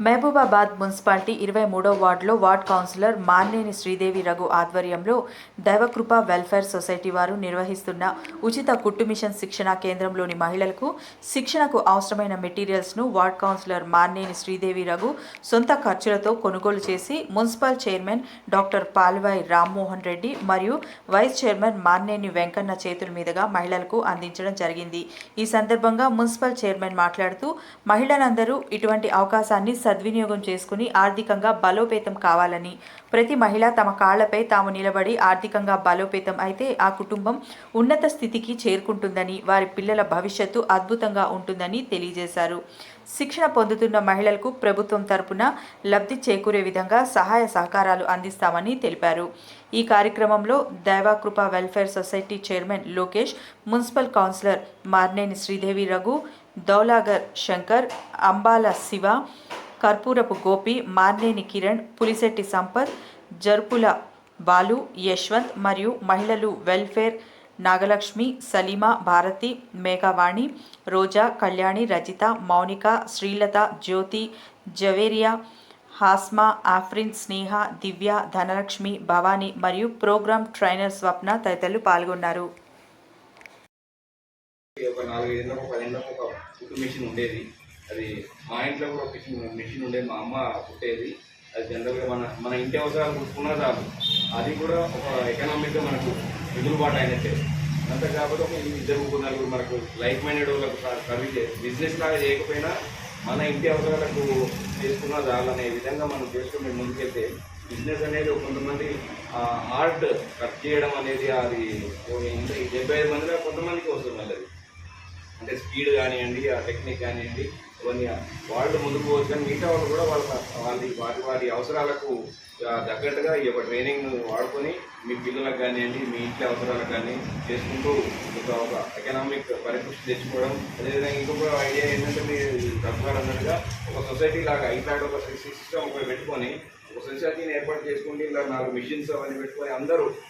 Mahabubabad municipality ఇరవై మూడో వార్డులో వార్డ్ కౌన్సిలర్ మాన్నేని శ్రీదేవి రఘు ఆధ్వర్యంలో దైవకృప వెల్ఫేర్ సొసైటీ వారు నిర్వహిస్తున్న ఉచిత కుట్టు మిషన్ శిక్షణ కేంద్రంలోని మహిళలకు శిక్షణకు అవసరమైన మెటీరియల్స్ను వార్డ్ కౌన్సిలర్ మాన్నేని శ్రీదేవి రఘు సొంత ఖర్చులతో కొనుగోలు చేసి municipal chairman doctor Palvai Rammohan Reddy మరియు వైస్ చైర్మన్ మాన్నేని వెంకన్న చేతుల మీదుగా మహిళలకు అందించడం జరిగింది. ఈ సందర్భంగా మున్సిపల్ చైర్మన్ మాట్లాడుతూ మహిళలందరూ ఇటువంటి అవకాశాన్ని సద్వినియోగం చేసుకుని ఆర్థికంగా బలోపేతం కావాలని. ప్రతి మహిళ తమ కాళ్ళపై తాము నిలబడి ఆర్థికంగా బలోపేతం అయితే ఆ కుటుంబం ఉన్నత స్థితికి చేరుకుంటుందని వారి పిల్లల భవిష్యత్తు అద్భుతంగా ఉంటుందని తెలియజేశారు. శిక్షణ పొందుతున్న మహిళలకు ప్రభుత్వం తరపున లబ్ధి చేకూరే విధంగా సహాయ సహకారాలు అందిస్తామని తెలిపారు. ఈ కార్యక్రమంలో Daivakrupa welfare society chairman Lokesh municipal councillor Marneni Sridevi Raghu Daulagar Shankar Ambala Shiva Karpurapu Gopi Marneni Kiran Pulisetti Sampath Jarpula Balu Yashwanth మరియు మహిళలు వెల్ఫేర్ నాగలక్ష్మి సలీమా భారతి మేఘవాణి రోజా కళ్యాణి రజిత మౌనిక శ్రీలత జ్యోతి జవేరియా హాస్మా ఆఫ్రిన్ స్నేహ దివ్య ధనలక్ష్మి భవానీ మరియు ప్రోగ్రామ్ ట్రైనర్ స్వప్న తదితరులు పాల్గొన్నారు. ఒక ఉండేది. అది మా ఇంట్లో కూడా ఒక మిషన్ మిషన్ ఉండేది మా అమ్మ పుట్టేది. అది జనరల్గా మన మన ఇంటి అవసరాలు కుట్టుకున్నా చాలు. అది కూడా ఒక ఎకనామిక్గా మనకు ఎదురుబాటు అయినట్టే. అంతే కాకపోతే ఒక ఇద్దరు ముగ్గురు నలుగురు మనకు లైఫ్ మైండెడ్ వాళ్ళకు సర్వీస్ బిజినెస్ లాగా చేయకపోయినా మన ఇంటి అవసరాలకు చేసుకున్నా చాలు అనే విధంగా మనం చేసుకుని ముందుకెళ్తే బిజినెస్ అనేది కొంతమంది ఆర్ట్ కట్ చేయడం అనేది అది డెబ్బై ఐదు మందిలో కొంతమందికి వస్తుంది మళ్ళీ అది. అంటే స్పీడ్ కానివ్వండి ఆ టెక్నిక్ కానివ్వండి ఇవన్నీ వాళ్ళు ముందుకు పోవచ్చు కానీ మిగతా వాళ్ళు కూడా వాళ్ళ వాళ్ళ వారి వారి అవసరాలకు తగ్గట్టుగా ఈ యొక్క ట్రైనింగ్ వాడుకొని మీ పిల్లలకు కానివ్వండి మీ ఇంటి అవసరాలకు కానీ చేసుకుంటూ ఒక ఒక ఎకనామిక్ పరిపుష్టి తెచ్చుకోవడం. అదేవిధంగా ఇంకొక ఐడియా ఏంటంటే మీరు తప్పుగారు అన్నట్టుగా ఒక సొసైటీ లాగా ఇట్లాంటి ఒక సిస్టమ్ ఒకటి పెట్టుకొని ఒక సొసైటీని ఏర్పాటు చేసుకుంటే ఇలా నాలుగు మిషన్స్ అవన్నీ పెట్టుకొని అందరూ